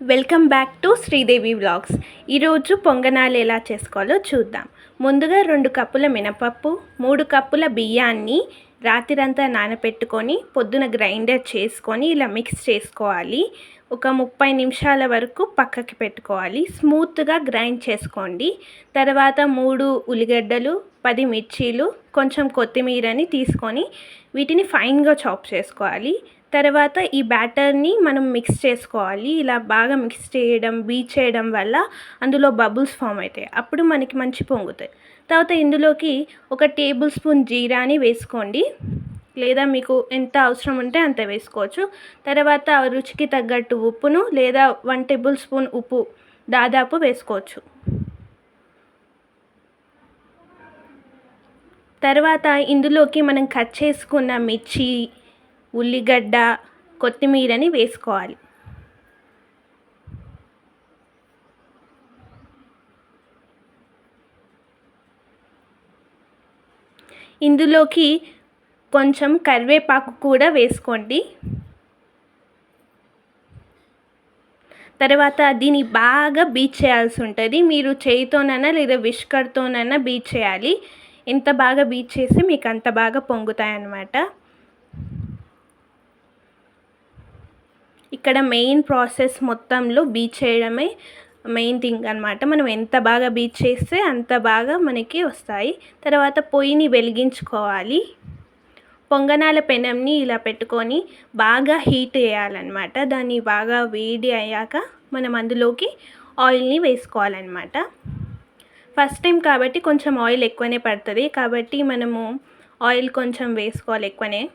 Welcome back to Sridevi vlogs. ఈరోజు పొంగనాలు ఎలా చేసుకోవాలో చూద్దాం. ముందుగా రెండు కప్పుల మినపప్పు మూడు కప్పుల బియ్యాన్ని రాత్రిరంతా నానబెట్టుకొని పొద్దున గ్రైండర్ చేసుకొని ఇలా మిక్స్ చేసుకోవాలి. ఒక ముప్పై నిమిషాల వరకు పక్కకి పెట్టుకోవాలి. స్మూత్గా గ్రైండ్ చేసుకోండి. తర్వాత మూడు ఉల్లిగడ్డలు పది మిర్చీలు కొంచెం కొత్తిమీరని తీసుకొని వీటిని ఫైన్గా చాప్ చేసుకోవాలి. తర్వాత ఈ బ్యాటర్ని మనం మిక్స్ చేసుకోవాలి. ఇలా బాగా మిక్స్ చేయడం బీట్ చేయడం వల్ల అందులో బబుల్స్ ఫామ్ అవుతాయి. అప్పుడు మనకి మంచి పొంగుతాయి. తర్వాత ఇందులోకి ఒక టేబుల్ స్పూన్ జీరాని వేసుకోండి. లేదా మీకు ఎంత అవసరం ఉంటే అంత వేసుకోవచ్చు. తర్వాత రుచికి తగ్గట్టు ఉప్పును లేదా వన్ టేబుల్ స్పూన్ ఉప్పు దాదాపు వేసుకోవచ్చు. తర్వాత ఇందులోకి మనం కట్ చేసుకున్న మిర్చి ఉల్లిగడ్డ కొత్తిమీరని వేసుకోవాలి. ఇందులోకి కొంచెం కరివేపాకు కూడా వేసుకోండి. తర్వాత దీన్ని బాగా బీట్ చేయాల్సి ఉంటుంది. మీరు చేయితోనైనా లేదా విష్కర్తోనైనా బీట్ చేయాలి. ఎంత బాగా బీట్ చేసి మీకు అంత బాగా పొంగుతాయి అన్నమాట ఇక్కడ మెయిన్ ప్రాసెస్ మొత్తంలో బీట్ చేయడమే మెయిన్ థింగ్ అనమాట మనం ఎంత బాగా బీట్ చేస్తే అంత బాగా మనకి వస్తాయి. తర్వాత పొయ్యిని వెలిగించుకోవాలి. పొంగనాల పెనంని ఇలా పెట్టుకొని బాగా హీట్ చేయాలన్నమాట. దాన్ని బాగా వేడి అయ్యాక మనం అందులోకి ఆయిల్ని వేసుకోవాలన్నమాట. ఫస్ట్ టైం కాబట్టి కొంచెం ఆయిల్ ఎక్కువనే పడుతుంది. కాబట్టి మనము ఆయిల్ కొంచెం వేసుకోవాలి ఎక్కువనే.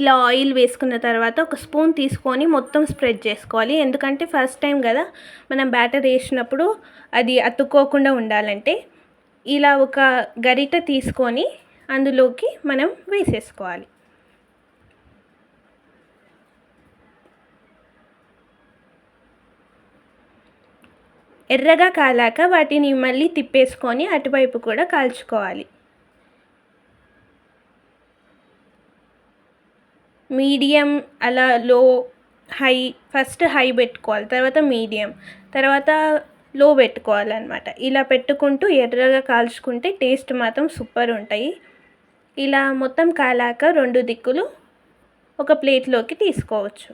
ఇలా ఆయిల్ వేసుకున్న తర్వాత ఒక స్పూన్ తీసుకొని మొత్తం స్ప్రెడ్ చేసుకోవాలి. ఎందుకంటే ఫస్ట్ టైం కదా మనం బ్యాటర్ వేసినప్పుడు అది అతుక్కోకుండా ఉండాలంటే ఇలా ఒక గరిట తీసుకొని అందులోకి మనం వేసేసుకోవాలి. ఎర్రగా కాలాక వాటిని మళ్ళీ తిప్పేసుకొని అటువైపు కూడా కాల్చుకోవాలి. మీడియం అలా లో హై ఫస్ట్ హై పెట్టుకోవాలి. తర్వాత మీడియం తర్వాత లో పెట్టుకోవాలన్నమాట. ఇలా పెట్టుకుంటూ ఎర్రగా కాల్చుకుంటే టేస్ట్ మాత్రం సూపర్ ఉంటాయి. ఇలా మొత్తం కాలాక రెండు దిక్కులు ఒక ప్లేట్లోకి తీసుకోవచ్చు.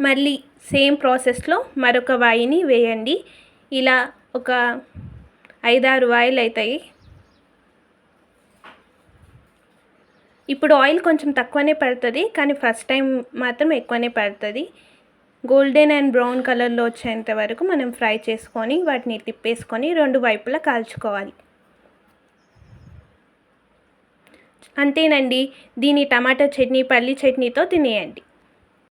మళ్ళీ సేమ్ ప్రాసెస్లో మరొక వాయిని వేయండి. ఇలా ఒక ఐదారు ఆయిల్ అవుతాయి ఇప్పుడు ఆయిల్ కొంచెం తక్కువనే పడుతుంది కానీ ఫస్ట్ టైం మాత్రం ఎక్కువనే పడుతుంది. గోల్డెన్ అండ్ బ్రౌన్ కలర్లో వచ్చేంత వరకు మనం ఫ్రై చేసుకొని వాటిని తిప్పేసుకొని రెండు వైపులా కాల్చుకోవాలి. అంతేనండి. దీని టమాటా చట్నీ పల్లి చట్నీతో తినేయండి.